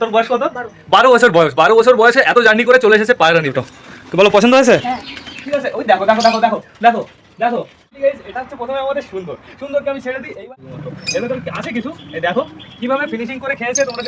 তোর বয়স কত? বারো। বছর বয়স। বারো বছর বয়সে এত জার্নি করে চলে এসেছে পায়রা নিউটন। তো বলো পছন্দ হয়েছে? হ্যাঁ। ঠিক আছে ওই দেখো দেখো দেখো দেখো দেখো দেখো। এটা হচ্ছে প্রথমে আমাদের সুন্দর। সুন্দরকে আমি ছেড়ে দিই এইবার এবার তো আছে কিছু? এই দেখো কীভাবে ফিনিশিং করে খেয়েছে তোমরা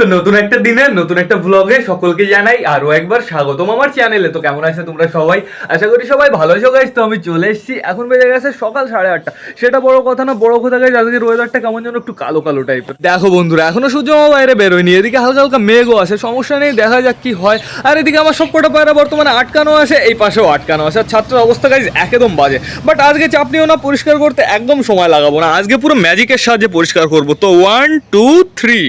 তো নতুন একটা দিনে, নতুন একটা ব্লগে সকলকে জানাই আরও একবার স্বাগতম আমার চ্যানেলে তো কেমন আছে তোমরা সবাই? আশা করি সবাই ভালো আছো গাইজ তো আমি চলে এসেছি। এখন বেজে গেছে সকাল সাড়ে আটটা। সেটা বড় কথা না, বড় কথা গাইজ আজকের ওয়েদারটা কেমন যেন একটু কালো কালো টাইপের দেখো বন্ধুরা, এখনও সূর্য বাইরে বেরোয়নি। এদিকে হালকা হালকা মেঘও আছে, সমস্যা নেই, দেখা যাক কি হয়। আর এদিকে আমার সবকটা পায়রা বর্তমানে আটকানো আছে, এই পাশেও আটকানো আছে। আর ছাত্রের অবস্থা গাইজ একদম বাজে। বাট আজকে চাপ নিও না, পরিষ্কার করতে একদম সময় লাগাবো না। আজকে পুরো ম্যাজিকের সাহায্যে পরিষ্কার করব। তো one two three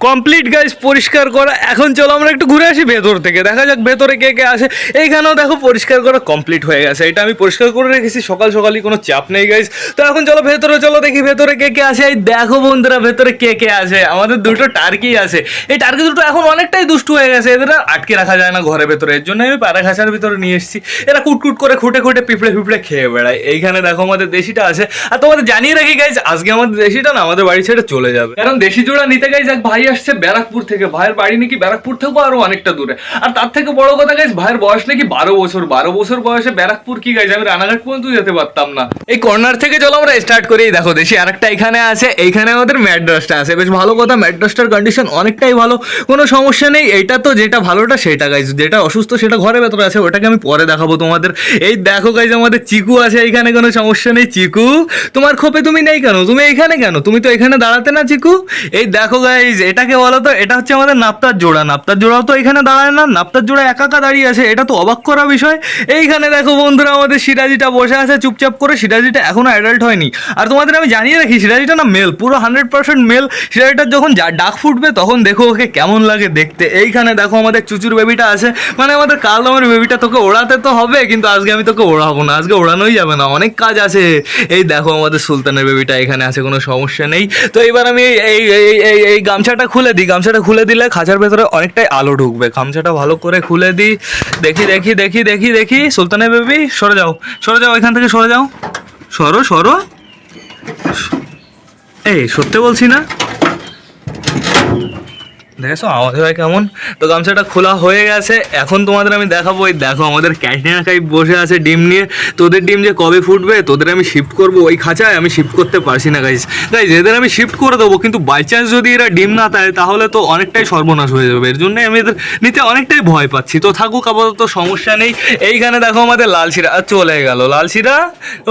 complete guys পরিষ্কার করা। এখন চলো আমরা একটু ঘুরে আসি ভেতর থেকে। দেখা যাক ভেতরে কে কে আসে। এইখানেও দেখো পরিষ্কার করা কমপ্লিট হয়ে গেছে। এটা আমি পরিষ্কার করে রেখেছি, সকাল সকালই কোনো চাপ নেই গাইজ তো এখন চলো ভেতরে, চলো দেখি ভেতরে কে কে আসে। এই দেখো বন্ধুরা, ভেতরে কে কে আসে। আমাদের দুটো টার্কি আছে। এই টার্কি দুটো এখন অনেকটাই দুষ্টু হয়ে গেছে। এদের আটকে রাখা যায় না ঘরের ভেতরে। এর জন্য আমি প্যারা ঘাসার ভিতরে নিয়ে এসেছি। এরা কুটকুট করে খুঁটে খুঁটে পিঁপড়ে পিঁপড়ে খেয়ে বেড়ায়। এইখানে দেখো আমাদের দেশিটা আছে। আর তোমাদের জানিয়ে রাখি গাইজ আজকে আমাদের দেশিটা না, আমাদের বাড়ি ছেড়ে চলে যাবে। কারণ দেশি জোড়া নিতে গাইজ এক ভাই আসছে ব্যারাকপুর থেকে। ভাইয়ের বাড়ি নাকি ব্যারাকপুর থেকেও আরও অনেকটা দূরে। আর তার থেকে বড় কথা গাইজ ভাইয়ের বয়স নাকি বারো বছর। বারো বছর বয়সে ব্যারাকপুর কি গাইজ আমি রানাঘাট পর্যন্ত যেতে পারতাম না। এই কর্নার থেকে চলো আমরা স্টার্ট করি। দেখো দেশি আরেকটা এখানে আছে। এইখানে আমাদের ম্যাড্রাসটা আছে। বেশ ভালো কথা ম্যাড্রাসটার কন্ডিশন অনেকটাই ভালো। কোনো সমস্যা নেই। এইটা তো যেটা ভালোটা সেটা গাইজ যেটা অসুস্থ সেটা ঘরে ভেতরে আছে। ওটাকে আমি পরে দেখাবো তোমাদের। এই দেখো গাইজ আমাদের চিকু আছে এইখানে। কোনো সমস্যা নেই। চিকু, তোমার খোপে তুমি নেই কেন? তুমি এখানে কেন? তুমি তো এখানে দাঁড়াতে না চিকু? এই দেখো গাইজ এটাকে বলো তো, এটা হচ্ছে আমাদের নাপ্তার জোড়া। নাপ্তার জোড়াও তো এখানে দাঁড়ায় না, নাপ্তার জোড়া একা দাঁড়িয়ে আছে, এটা তো অবাক করা বিষয়। এইখানে দেখো বন্ধুরা, আমাদের সিরাজিটা বসে আছে চুপচাপ করে, সিরাজিটা এখনও অ্যাডাল্ট হয়নি। আর তোমাদের আমি জানিয়ে রাখি, সিরাজিটা না মেল পুরো হান্ড্রেড পার্সেন্ট মেল সিরাজিটার যখন ডাক ফুটবে, তখন দেখো ওকে কেমন লাগে দেখতে। এইখানে দেখো আমাদের চুচুর বেবিটা আছে। মানে আমাদের কাল আমার বেবিটা তোকে ওড়াতে তো হবে, কিন্তু আজকে আমি তোকে ওড়াবো না, আজকে ওড়ানোই যাবে না, অনেক কাজ আছে। এই দেখো আমাদের সুলতানের বেবিটা এখানে আছে, কোনো সমস্যা নেই। তো এবার আমি এই এই এই এই গামছাটা খুলে দিই। গামছাটা খুলে দিলে খাঁচার ভেতরে অনেকটাই আলো ঢুকবে। গামছাটা ভালো করে খুলে দিই। দেখি দেখি দেখি দেখি দেখি। সুলতানের বেবি, সরে যাও। সরে যাও, এখান থেকে সরে যাও। সরো সরো। এই সত্যি বলছি না। দেখেছ? আমাদের ভাই কেমন? তো গামছাটা খোলা হয়ে গেছে। এখন তোমাদের আমি দেখাবো, এই দেখো আমাদের ক্যাটরিনা কাই বসে আছে ডিম নিয়ে। তোদের ডিম যে কবে ফুটবে, তোদের আমি শিফট করব। ওই খাঁচায় আমি শিফট করতে পারছি না গাইজ গাইজ এদের আমি শিফট করে দেবো, কিন্তু বাই চান্স যদি এরা ডিম না দেয়, তাহলে তো অনেকটাই সর্বনাশ হয়ে যাবে। এর জন্য আমি এদের নিতে অনেকটাই ভয় পাচ্ছি। তো থাকুক, আপাতত সমস্যা নেই। এইখানে দেখো আমাদের লাল শিরা। আর চলে গেল। লাল শিরা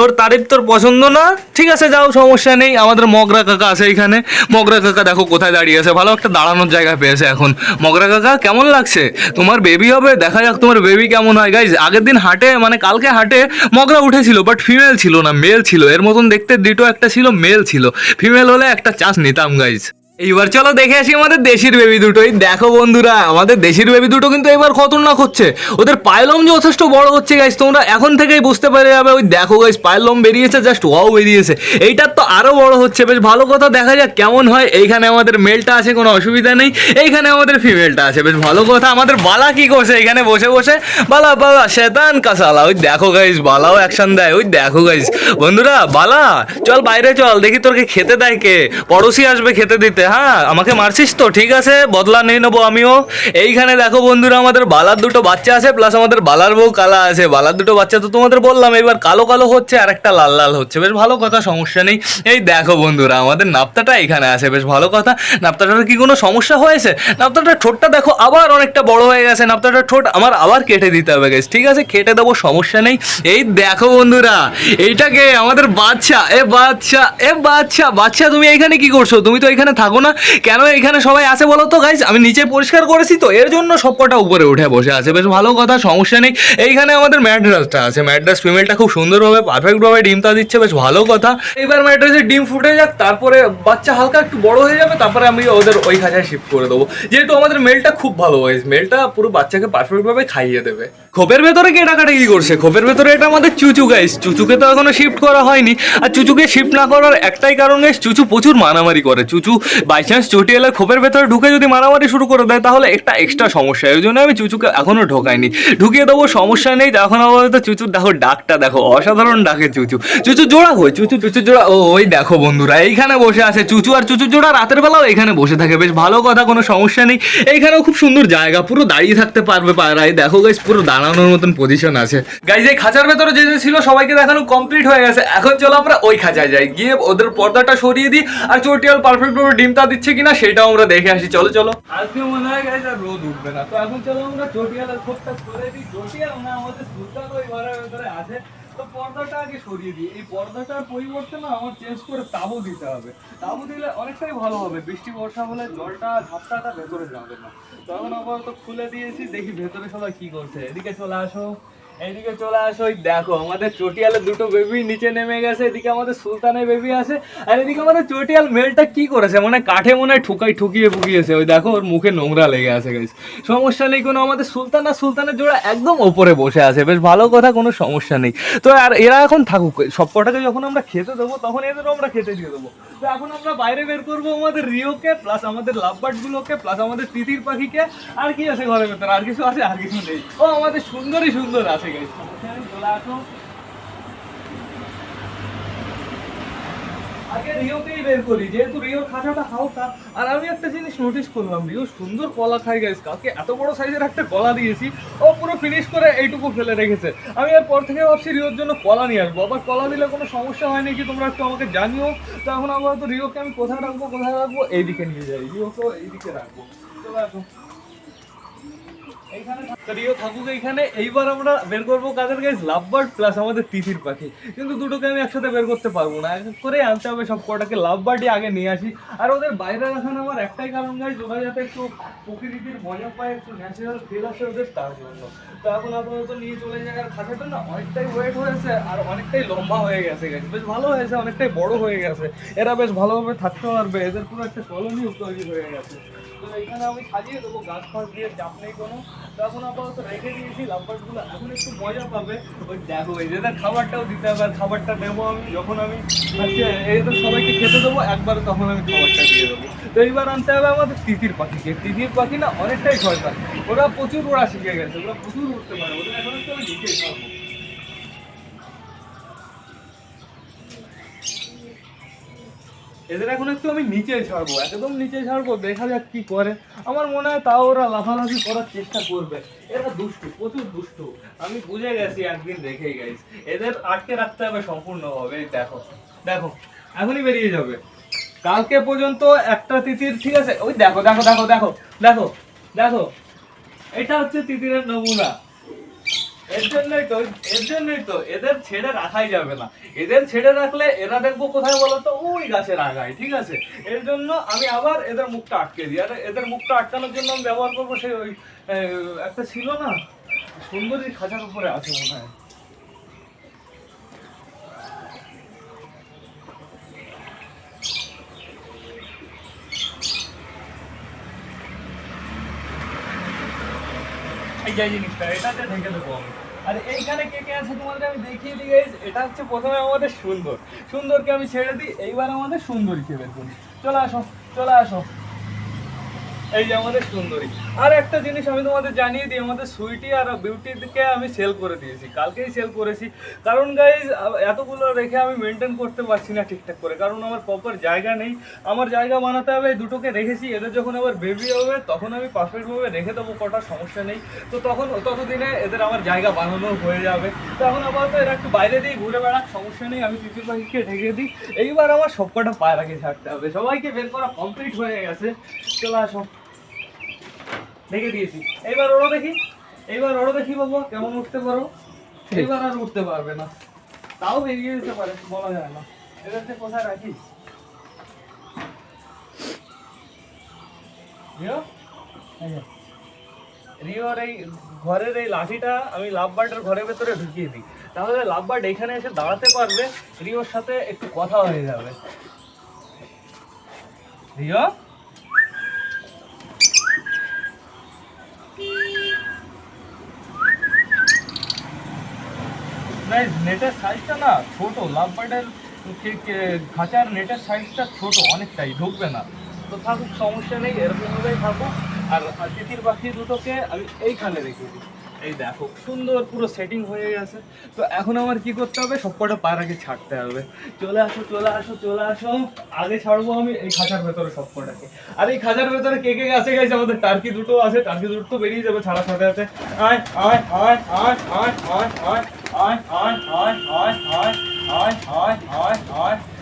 ওর তারিফ তোর পছন্দ না? ঠিক আছে, যাও, সমস্যা নেই। আমাদের মগরা কাকা আছে এইখানে। মগরা কাকা দেখো কোথায় দাঁড়িয়ে আছে। ভালো একটা দাঁড়ানোর জায়গা পেয়েছে এখন। মগরা কাকা, কেমন লাগছে? তোমার বেবি হবে, দেখা যাক তোমার বেবি কেমন হয়। গাইজ আগের দিন হাটে মানে কালকে হাটে মগরা উঠেছিল বাট ফিমেল ছিল না মেল ছিল। এর মতন দেখতে দুটো একটা ছিল মেল ছিল। ফিমেল হলে একটা চাষ নিতাম গাইজ এইবার চলো দেখে আসি আমাদের দেশির বেবি দুটো এই দেখো বন্ধুরা, আমাদের দেশির বেবি দুটো কিন্তু এবার খতরনাক হচ্ছে। ওদের পায়লম যথেষ্ট বড় হচ্ছে গাইস তোমরা এখন থেকেই বুঝতে পেরে যাবে। ওই দেখো গাইস পায়লম বেরিয়েছে জাস্ট ওয়াও বেরিয়েছে। এইটার তো আরও বড় হচ্ছে। বেশ ভালো কথা, দেখা যাক কেমন হয়। এইখানে আমাদের মেলটা আছে, কোনো অসুবিধা নেই। এইখানে আমাদের ফিমেলটা আছে, বেশ ভালো কথা। আমাদের বালা কি করছে? এখানে বসে বসে বালা বালা, শেতান কাসালা ওই দেখো গাইস বালাও অ্যাকশন দেয়। ওই দেখো গাইস বন্ধুরা, বালা, চল বাইরে চল, দেখি তোর তোরকে খেতে দেয় কে? পড়োশি আসবে খেতে দিতে। হ্যাঁ আমাকে মারছিস তো, ঠিক আছে, বদলা নিয়ে নেব আমিও। এইখানে দেখো বন্ধুরা, আমাদের বালার দুটো বাচ্চা আছে প্লাস আমাদের বালার বউ কালা আছে। বালার দুটো বাচ্চা তো তোমাদের বললাম, এবার কালো কালো হচ্ছে, আর একটা লাল লাল হচ্ছে। বেশ ভালো কথা, সমস্যা নেই। এই দেখো বন্ধুরা, আমাদের নাপ্তাটা এখানে আছে, বেশ ভালো কথা। নাপ্তাটার কি কোনো সমস্যা হয়েছে? নাপ্তাটার ঠোঁটটা দেখো আবার অনেকটা বড় হয়ে গেছে। নাপ্তাটার ঠোঁট আমার আবার কেটে দিতে হবে গেছে ঠিক আছে? কেটে দেবো, সমস্যা নেই। এই দেখো বন্ধুরা, এইটাকে আমাদের বাচ্চা, এ বাচ্চা এ বাচ্চা বাচ্চা, তুমি এখানে কি করছ? তুমি তো এখানে থাকো না। কেন এখানে সবাই আছে বলো তো গাইজ আমি নিচে পরিষ্কার করেছি তো, এর জন্য সবকটা উপরে উঠে বসে আছে। বেশ ভালো কথা, সমস্যা নেই। এইখানে আমাদের ম্যাড্রাসটা আছে। ম্যাড্রাস ফিমেলটা খুব সুন্দরভাবে পারফেক্টভাবে ডিমটা দিচ্ছে, বেশ ভালো কথা। এবার ম্যাড্রাসের ডিম ফুটে যাক, তারপরে বাচ্চা হালকা একটু বড় হয়ে যাবে, তারপরে আমি ওদের ওই খাঁচায় শিফট করে দেবো। যেহেতু আমাদের মেলটা খুব ভালো গাইজ মেলটা পুরো বাচ্চাকে পারফেক্টভাবে খাইয়ে দেবে। খোপের ভেতরে কে টাকাটা কি করছে? খোপের ভেতরে এটা আমাদের চুচু গাইস চুচুকে তো এখনও শিফট করা হয়নি। আর চুচুকে শিফট না করার একটাই কারণ গাইস চুচু প্রচুর মারামারি করে। চুচু বাই চান্স চটি এলে খোপের ভেতরে ঢুকে যদি মারামারি শুরু করে দেয়, তাহলে একটা এক্সট্রা সমস্যা। এই জন্য আমি চুচুকে এখনও ঢোকাইনি। ঢুকিয়ে দেবো, সমস্যা নেই। এখন আপাতত চুচুর দেখো, ডাকটা দেখো, অসাধারণ ডাকে চুচু। চুচু জোড়া কই? চুচু চুচু জোড়া, ও, ওই দেখো বন্ধুরা, এইখানে বসে আছে চুচু। আর চুচু জোড়া রাতের বেলাও এখানে বসে থাকে। বেশ ভালো কথা, কোনো সমস্যা নেই। এইখানেও খুব সুন্দর জায়গা, পুরো দাঁড়িয়ে থাকতে পারবে পায়রাই দেখো গাইস পুরো দাঁড়ানোর মতন পজিশন আছে। গাইজ এই খাঁচার ভেতরে যে যে ছিল, সবাইকে দেখানো কমপ্লিট হয়ে গেছে। এখন চলো আমরা ওই খাঁচায় যাই। গিয়ে ওদের পর্দাটা সরিয়ে দিই। আর চটিয়াল পারফেক্ট ভাবে ডিমটা দিচ্ছে কিনা, সেটাও আমরা দেখে আসি। চলো চলো। আজকে মনে হয় গাইজ আর রোদ উঠবে না। তো এখন চলো আমরা চটিয়ালের খোপটা করে দিই। চটিয়াল না, আমাদের সুলতান ওই ঘরের ভেতরে আছে। পর্দাটা আগে সরিয়ে দিই। এই পর্দাটার পরিবর্তে না আমার চেঞ্জ করে তাবু দিতে হবে। তাবু দিলে অনেকটাই ভালো হবে। বৃষ্টি, বর্ষা হলে জলটা, ঝাপটাটা ভেতরে যাবে না। তখন তো খুলে দিয়েছি, দেখি ভেতরে সবাই কি করছে। এদিকে চলে আসো। এইদিকে চলে আসো ওই দেখো আমাদের চটিয়ালের দুটো বেবি নিচে নেমে গেছে, এদিকে আমাদের সুলতানের বেবি আছে, আর এদিকে আমাদের চটিয়াল মেলটা কি করেছে? মানে কাঠে মনে হয় ঠুকাই ঠুকিয়ে ফুকিয়েছে ওই দেখো, ওর মুখে নোংরা লেগে আছে গাইস সমস্যা নেই, কোনো আমাদের সুলতান আর সুলতানের জোড়া একদম ওপরে বসে আছে। বেশ ভালো কথা, কোনো সমস্যা নেই। তো আর এরা এখন থাকুক, সব কটাকে যখন আমরা খেতে দেবো, তখন এদেরও আমরা খেতে দিয়ে দেবো। তো এখন আমরা বাইরে বের করব আমাদের রিওকে প্লাস আমাদের লাভবার্ড গুলোকে প্লাস আমাদের তিতির পাখিকে। আর কি আছে ঘরের ভেতরে? আর কিছু আছে? আর কিছু নেই। ও আমাদের সুন্দরই সুন্দর আছে। আসো আগে রিওকেই বের করি, যেহেতু রিওর খাঁচাটা হালকা, আর আমি একটা জিনিস নোটিস করলাম, রিও সুন্দর কলা খাই গাইস কালকে এত বড় সাইজের একটা কলা দিয়েছি, ও পুরো ফিনিশ করে এইটুকু ফেলে রেখেছে। আমি আর পর থেকে ভাবছি রিওর জন্য কলা নিয়ে আসব। আবার কলা দিলে কোনো সমস্যা হয় নাকি তোমরা একটু আমাকে জানিও। তো এখন আবার তো রিওকে আমি কোথায় রাখব কোথায় রাখব? এইদিকে নিয়ে যাই। রিওকে এইদিকে রাখব। চলো এখন। থাকুক এইবার আমরা বের করব প্লাস আমাদের পাখি। কিন্তু দুটোকে আমি একসাথে বের করতে পারব না। এক আনতে হবে সব কটাকে। আগে নিয়ে আসি। আর ওদের বাইরে আমার একটাই কারণ যাতে একটু প্রকৃতির পায়, একটু ন্যাচারাল ওদের জন্য। তো এখন আপাতত নিয়ে চলে যায় আর না অনেকটাই ওয়েট হয়েছে আর অনেকটাই লম্বা হয়ে গেছে বেশ ভালো হয়েছে, অনেকটাই বড় হয়ে গেছে। এরা বেশ ভালোভাবে থাকতে পারবে। এদের পুরো একটা কলোনিও তৈরি হয়ে গেছে। তো এখানে আমি সাজিয়ে দেবো, গাছ ফাছ দিয়ে চাপ নেই কোনো। তো এখন আপাতত রেখে দিয়েছি লাভবার্ডগুলো এখন একটু মজা পাবে। ওই দেখো, এই যেটা খাবারটাও দিতে হবে, আর খাবারটা দেবো আমি যখন আমি হচ্ছে এদের সবাইকে খেতে দেবো, একবার তখন আমি খাবারটা দিয়ে দেবো। তো এইবার আনতে হবে আমাদের তিতির পাখিকে তিতির পাখি না, অনেকটাই শয়তান ওরা প্রচুর ওরা শিখে গেছে, ওরা প্রচুর উঠতে পারে। ওদের এখন আমি লিখে এদের এখন একটু আমি নিচে ছাড়বো একদম নিচে ছাড়বো দেখা যাক কি করে। আমার মনে হয় তাও ওরা লাফালাফি করার চেষ্টা করবে। এরা দুষ্টু, প্রচুর দুষ্টু। আমি বুঝে গেছি একদিন দেখেই গাইস এদের আটকে রাখতে হবে সম্পূর্ণভাবে দেখো দেখো, এখনই বেরিয়ে যাবে। কালকে পর্যন্ত একটা তিতির, ঠিক আছে? ওই দেখো দেখো দেখো দেখো দেখো দেখো। এটা হচ্ছে তিতিরের নমুনা। এর জন্যই তো, এর জন্যই তো, এদের ছেড়ে রাখাই যাবে না। এদের ছেড়ে রাখলে এরা দেখব কোথায় বলো তো ওই গাছের আগায়, ঠিক আছে? এর জন্য আমি আবার এদের মুখটা আটকে দিই। আর এদের মুখটা আটকানোর জন্য আমি ব্যবহার করব সেই ওই একটা ছিল না? সুন্দরী খাঁচার উপরে আছে মনে হয়। এই যে জিনিসটা, এটাতে ঢেকে দেবো আমি। আর এইখানে কে কে আছে তোমাদের আমি দেখিয়ে দিই গাইজ এটা হচ্ছে প্রথমে আমাদের সুন্দর। সুন্দরকে আমি ছেড়ে দিই, এইবার আমাদের সুন্দরীকে বের করি। চলে আসো চলে আসো। এই যে আমাদের সুন্দরী। আর একটা জিনিস আমি তোমাদের জানিয়ে দিই, আমাদের সুইটি আর বিউটিকে আমি সেল করে দিয়েছি। কালকেই সেল করেছি। কারণ গাইজ এতগুলো রেখে আমি মেনটেন করতে পারছি না ঠিকঠাক করে। কারণ আমার প্রপার জায়গা নেই। আমার জায়গা বানাতে হবে দুটোকে রেখেছি। এদের যখন আবার বেবি হবে, তখন আমি পারফেক্টভাবে রেখে দেবো, কটা সমস্যা নেই। তো তখন, ততদিনে এদের আমার জায়গা বানানো হয়ে যাবে। তো এখন আপাতত এরা একটু বাইরে দিয়ে ঘুরে বেড়াক, সমস্যা নেই। আমি তিতির পাখিকে ঢেকে দিই। এইবার আমার সবকটা পায়ের আগে ছাড়তে হবে। সবাইকে বের করা কমপ্লিট হয়ে গেছে। চলে আসো। ঢেকে দিয়েছি। এইবার ওরা দেখি এইবার ওরা দেখি বাবু কেমন উঠতে পারো। এইবার আর উঠতে পারবে না। তাও বেরিয়ে যেতে পারে বলা যায় না। এদেরকে কোথায় রাখি? রিও? রিওর এই ঘরের এই লাঠিটা আমি লাভবার্ডের ঘরের ভেতরে ঢুকিয়ে দিই। তাহলে লাভবার্ড এখানে এসে দাঁড়াতে পারবে রিওর সাথে একটু কথা হয়ে যাবে। রিও? গাইস নেটের সাইজটা না ছোট। লাভ বার্ডের খাঁচার নেটের সাইজটা ছোট অনেকটাই, ঢুকবে না। তো থাকুক, সমস্যা নেই, এরকমভাবেই থাকুক। আর তিতির পাখি দুটোকে আমি এইখানে রেখেছি এই দেখো সুন্দর পুরো সেটিং হয়ে গেছে তো এখন আমার কি করতে হবে সবকটা পায়রাকে ছাড়তে হবে চলে আসো চলে আসো চলে আসো আগে ছাড়বো আমি এই খাঁচার ভেতরে সবকটাকে আর এই খাঁচার ভেতরে কে কে আছে গেছে আমাদের টার্কি দুটো আছে টার্কি দুটো তো বেরিয়ে যাবে ছাড়া সাথে আছে আয় আয় আয় আয় আয় আয় আয় আয় আয় আয় আয় আয় আয় আয় আয়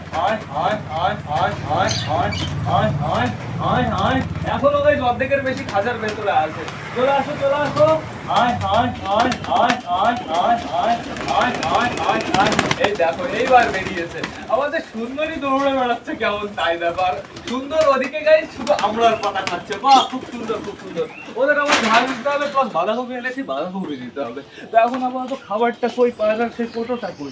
এখন ওদের অর্ধেকের বেশি খাজার ভেতরে আছে চলে আসো চলে আসো এই দেখো এইবার বেরিয়েছে আমাদের সুন্দরী দৌড়ে বেড়াচ্ছে কেমন তাই ব্যাপার সুন্দর ওদিকে গাই শুধু আমরার পাতা খাচ্ছে বা খুব সুন্দর খুব সুন্দর ওদের আবার ঝাল দিতে হবে প্লাস বাঁধাকপি এনেছি বাঁধাকপি দিতে হবে তো এখন আবার তো খাবারটা কই পাড়ার সেই ফটোটা কই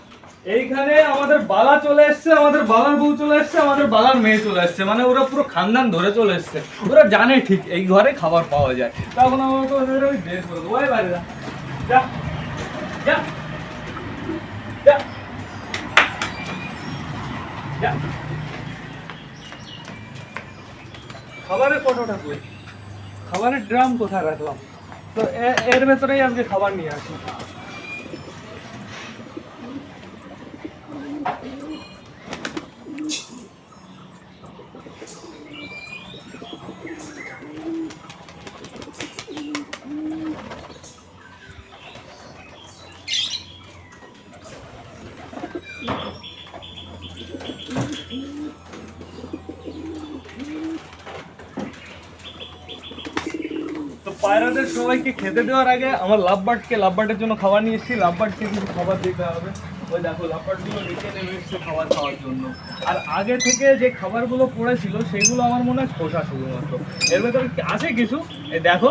এইখানে আমাদের বালা চলে এসছে, আমাদের বালার বউ চলে এসছে, আমাদের বালার মেয়ে চলে এসছে। মানে ওরা পুরো খানদান ধরে চলে এসছে। ওরা জানে ঠিক, এই ঘরে খাবার পাওয়া যায়। তখন যা। যা। যা। যা। খাবারের কতটা কই খাবারের ড্রাম কোথায় রাখলাম? তো এর ভেতরেই আজকে খাবার নিয়ে আসি। পায়রাদের সবাইকে খেতে দেওয়ার আগে আমার লাভবার্ডকে, লাভবার্ডের জন্য খাবার নিয়ে এসেছি। লাভবার্ডকে কিছু খাবার দিতে হবে। ওই দেখো, লাভবার্ডগুলো নিচে নেমে এসছে খাবার খাওয়ার জন্য। আর আগে থেকে যে খাবারগুলো পড়েছিল, সেগুলো আমার মনে হয় খোসা শুধুমাত্র। এর ভেতরে আছে কিছু? দেখো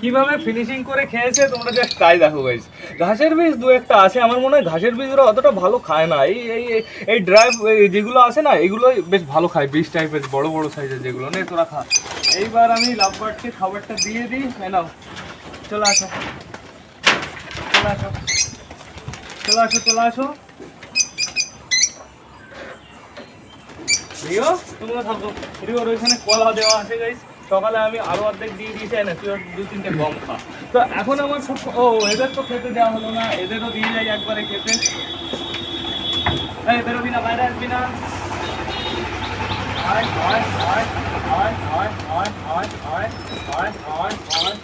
কীভাবে ফিনিশিং করে খেয়েছে তোমরা জাস্ট তাই দেখো গাইস ঘাসের বীজ দু একটা আছে, আমার মনে হয় ঘাসের বীজ ওরা অতটা ভালো খায় না। এই এই, এই- ড্রাই যেগুলো আছে না এগুলো বেশ ভালো খায়, বীজ টাইপের বড় বড় সাইজের যেগুলো। নেই তোরা খা। এইবার আমি লাভবার্ডকে খাবারটা দিয়ে দিই। নাও। চলে আসো। চলে আসো। চলে আসো চলে আসো। রিও তোমরা থাকো। রিওর ওইখানে কলা দেওয়া আছে গাইস সকালে আমি আরও অর্ধেক দিয়ে দিয়েছি না তুই দু তিনটে গম খা তো এখন আমার খুব ও এদের তো খেতে দেওয়া হলো না এদেরও দিয়ে যাই একবারে খেতে এই বেরোবি না বাইরে আসবি না হয় হয় হয় হয় হয় হয় হয় হয় হয়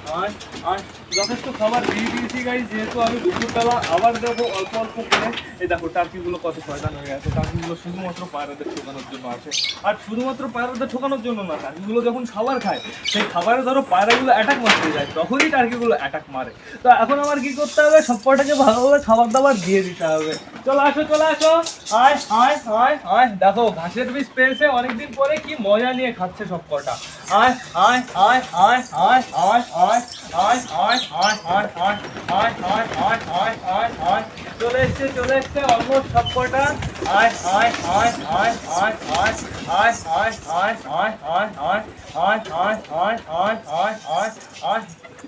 হয় হয় যথেষ্ট খাবার দিয়ে দিয়েছি গাই যেহেতু আমি দুপুরবেলা আবার দেবো অল্প অল্প করে। এই দেখো, টার্কিগুলো কত শয়তান হয়ে গেছে। টার্কিগুলো শুধুমাত্র পায়রাদের ঠোকানোর জন্য আছে। আর শুধুমাত্র পায়রাদের ঠোকানোর জন্য না, টার্কিগুলো যখন খাবার খায়, সেই খাবারে ধরো পায়রাগুলো অ্যাটাক মারতে যায়, তখনই টার্কিগুলো অ্যাটাক মারে। তো এখন আমার কি করতে হবে? সব কটাকে ভালোভাবে খাবার দাবার দিয়ে দিতে হবে। চলো আসো, চলে আসো। আয় আয় আয় আয়। দেখো, ঘাসের বীজ পেয়েছে, অনেকদিন পরে কি মজা নিয়ে খাচ্ছে সব কটা আয় আয় আয় আয় আয় আয় আয় আয় আয় আয় আয় আয় আয় আয় আয় আয় আয় আয় চলে এসছে চলে এসছে অলমোস্ট সব কটা আয় আয় আয় আয় আয় আয় আয় আয় আয় আয় আয় আয় আয় আয় আয় আয় আয় আয় আয়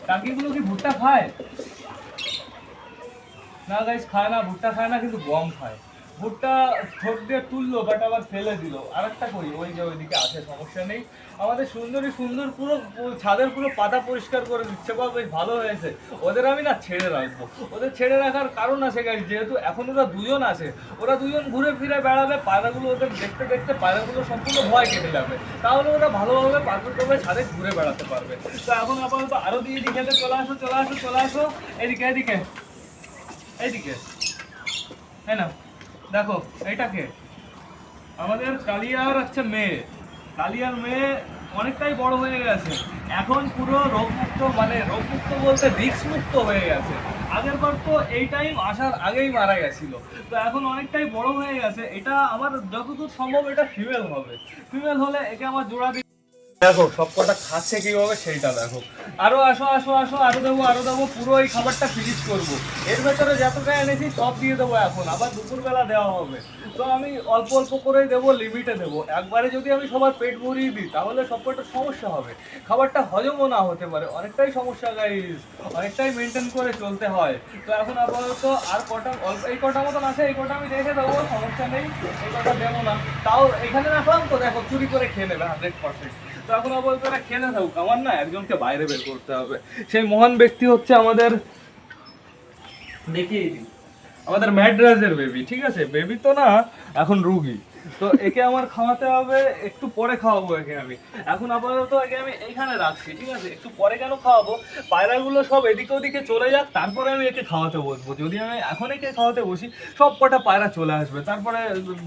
টাকিগুলো কি ভুট্টা খায় না গাইস খায় না ভুট্টা খায় না কিন্তু গম খায় ভুট্টা ঠোঁট দিয়ে তুললো বাট আবার ফেলে দিল। আর একটা করি, ওই যে ওইদিকে আছে, সমস্যা নেই। আমাদের সুন্দরী সুন্দর পুরো ছাদের পুরো পাতা পরিষ্কার করে দিচ্ছে বা বেশ ভালো হয়েছে। ওদের আমি না ছেড়ে রাখব। ওদের ছেড়ে রাখার কারণ আছে গাইস যেহেতু এখন ওরা দুজন আছে, ওরা দুজন ঘুরে ফিরে বেড়াবে, পায়রাগুলো ওদের দেখতে দেখতে পায়রাগুলো সম্পূর্ণ ভয় কেটে যাবে। তাহলে ওরা ভালোভাবে পাথরভাবে ছাদে ঘুরে বেড়াতে পারবে। তো এখন আপাতত আরও দিয়ে দিকে চলে আসো চলে আসো চলে আসো। এদিকে এদিকে এদিকে। হ্যাঁ না দেখো, এইটাকে। আমাদের কালিয়ার হচ্ছে মেয়ে। কালিয়ার মেয়ে অনেকটাই বড় হয়ে গেছে। এখন পুরো রোগমুক্ত মানে রোগমুক্ত বলতে রিক্স মুক্ত হয়ে গেছে। আগের বার তো এই টাইম আসার আগেই মারা গেছিল। তো এখন অনেকটাই বড় হয়ে গেছে। এটা আমার যতদূর সম্ভব এটা ফিমেল হবে। ফিমেল হলে একে আমার জোড়া দেখো সব কটা খাচ্ছে কীভাবে সেইটা দেখো। আরও আসো আসো আসো, আরও দেবো আরও দেবো, পুরো এই খাবারটা ফিনিশ করব। এর ভেতরে যতটা এনেছি সব দিয়ে দেবো এখন, আবার দুপুরবেলা দেওয়া হবে। তো আমি অল্প অল্প করেই দেবো লিমিটে দেবো। একবারে যদি আমি সবার পেট ভরিয়ে দিই, তাহলে সব কটা সমস্যা হবে। খাবারটা হজমও না হতে পারে। অনেকটাই সমস্যা গাইস অনেকটাই মেনটেন করে চলতে হয়। তো এখন আপাতত আর কটা, অল্প, এই কটা মতন আছে, এই কটা আমি রেখে দেবো, সমস্যা নেই। এই কটা দেবো না। তাও এখানে রাখলাম তো, দেখো, চুরি করে খেয়ে নেবে হান্ড্রেড পার্সেন্ট তো এখন আপাতত এরা খেলে থাকুক আমার না একজনকে বাইরে বের করতে হবে। সেই মহান ব্যক্তি হচ্ছে আমাদের দেখিয়ে দিই। আমাদের ম্যাড্রাসের বেবি ঠিক আছে? বেবি তো না, এখন রুগী। তো একে আমার খাওয়াতে হবে, একটু পরে খাওয়াবো একে আমি। এখন আপাতত একে আমি এইখানে রাখছি, ঠিক আছে? একটু পরে কেন খাওয়াবো? পায়রাগুলো সব এদিকে ওদিকে চলে যাক, তারপরে আমি একে খাওয়াতে বসবো। যদি আমি এখন একে খাওয়াতে বসি, সব কটা পায়রা চলে আসবে। তারপরে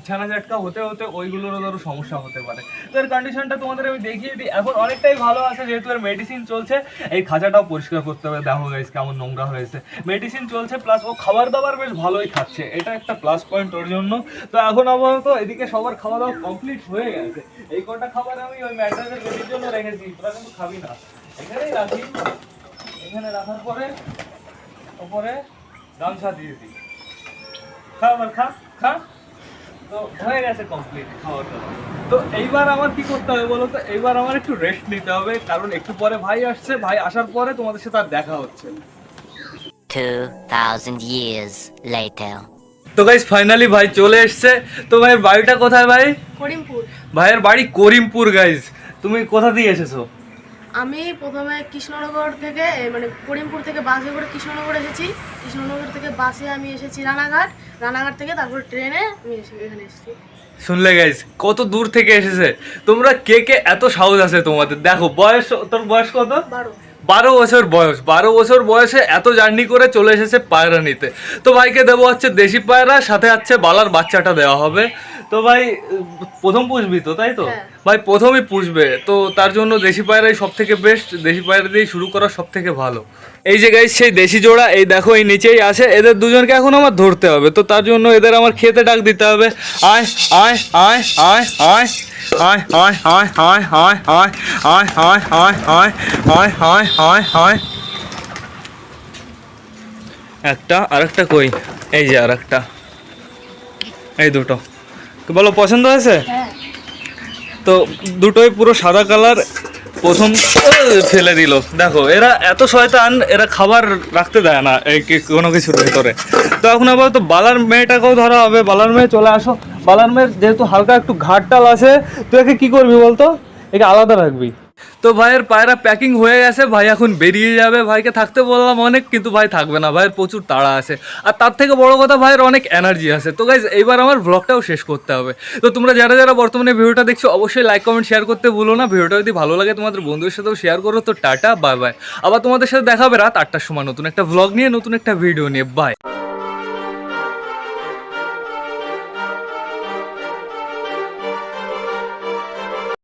ছানা ঝাটকা হতে হতে ওইগুলোরও ধরো সমস্যা হতে পারে। তো এর কন্ডিশনটা তোমাদের আমি দেখিয়ে দিই। এখন অনেকটাই ভালো আছে, যেহেতু এর মেডিসিন চলছে। এই খাঁচাটাও পরিষ্কার করতে হবে। দেখো গাইস কেমন নোংরা হয়েছে। মেডিসিন চলছে প্লাস ও খাবার দাবার বেশ ভালোই খাচ্ছে। এটা একটা প্লাস পয়েন্ট ওর জন্য। তো এখন আপাতত এদিকে সবার খাওয়া দাওয়া কমপ্লিট হয়ে গেছে। এই কটা খাবার আমি ওই ম্যাট্রাসের বেবির জন্য রেখেছি তোরা কিন্তু খাবি না। এখানেই রাখি। এখানে রাখার পরে ওপরে গামছা দিয়ে দিই। খা আবার খা খা। তো হয়ে গেছে কমপ্লিট খাওয়া দাওয়া তো এইবার আমার কি করতে হবে বলো তো এইবার আমার একটু রেস্ট নিতে হবে কারণ একটু পরে ভাই আসছে। ভাই আসার পরে তোমাদের সাথে আর দেখা হচ্ছে 2,000 years later. তো গাইস ফাইনালি ভাই চলে এসছে। তো ভাইয়ের বাড়িটা কোথায় ভাই? করিমপুর। ভাইয়ের বাড়ি করিমপুর গাইস তুমি কোথা দিয়ে এসেছ? আমি প্রথমে কৃষ্ণনগর থেকে মানে করিমপুর থেকে বাসে করে কৃষ্ণনগর এসেছি। কৃষ্ণনগর থেকে বাসে আমি এসেছি রানাঘাট। রানাঘাট থেকে তারপর ট্রেনে আমি এসে এখানে এসেছি। শুনলে গাইস কত দূর থেকে এসেছে? তোমরা কে কে এত সাহস আছে তোমাদের? দেখো বয়স তোর বয়স কত? বারো। বারো বছর বয়স, বারো বছর বয়সে এত জার্নি করে চলে এসেছে পায়রা নিতে তো ভাইকে দেবো হচ্ছে দেশি পায়রা, সাথে আছে বালার বাচ্চাটা দেওয়া হবে। তো ভাই প্রথম পুষবি তো তাই তো হ্যাঁ। ভাই প্রথমই পুষবে তো তার জন্য দেশি পায়রাই সব থেকে বেস্ট দেশি পায়রা দিয়ে শুরু করা সব থেকে ভালো এই যে গাইস সেই দেশি জোড়া এই দেখো এই নিচেই আছে এদের দুজনকে এখন আমার ধরতে হবে তো তার জন্য এদের আমার খেতে ডাক দিতে হবে আয় আয় আয় আয় আয় আয় আয় আয় আয় আয় আয় আয় আয় আয় আয় আয় আয় আয় আয় একটা আরেকটা কই এই যে আরেকটা এই দুটো তো বলো পছন্দ হয়েছে? হ্যাঁ। তো দুটোই পুরো সাদা কালার প্রথম ফেলে দিল। দেখো এরা এত শয়তান এরা খাবার রাখতে দেয় না এই কোনো কিছুর ভেতরে। তো এখন আবার তো বালার মেয়েটাকেও ধরা হবে। বালার মেয়ে চলে আসো। বালার মেয়ের যেহেতু হালকা একটু ঘাটটাল আছে তুই একে কী করবি বলতো? একে আলাদা রাখবি। তো ভাইয়ের পায়রা প্যাকিং হয়ে গেছে, ভাই এখন বেরিয়ে যাবে। ভাইকে থাকতে বললাম অনেক, কিন্তু ভাই থাকবে না। ভাইয়ের প্রচুর তাড়া আছে। আর তার থেকে বড় কথা, ভাইয়ের অনেক এনার্জি আছে। তো গাইজ এইবার আমার ব্লগটাও শেষ করতে হবে। তো তোমরা যারা যারা বর্তমানে ভিডিওটা দেখছ, অবশ্যই লাইক কমেন্ট শেয়ার করতে ভুলো না। ভিডিওটা যদি ভালো লাগে, তোমাদের বন্ধুদের সাথেও শেয়ার করো। তো টাটা বাই বাই আবার তোমাদের সাথে দেখাবে রাত আটটার সময় নতুন একটা ব্লগ নিয়ে, নতুন একটা ভিডিও নিয়ে। বাই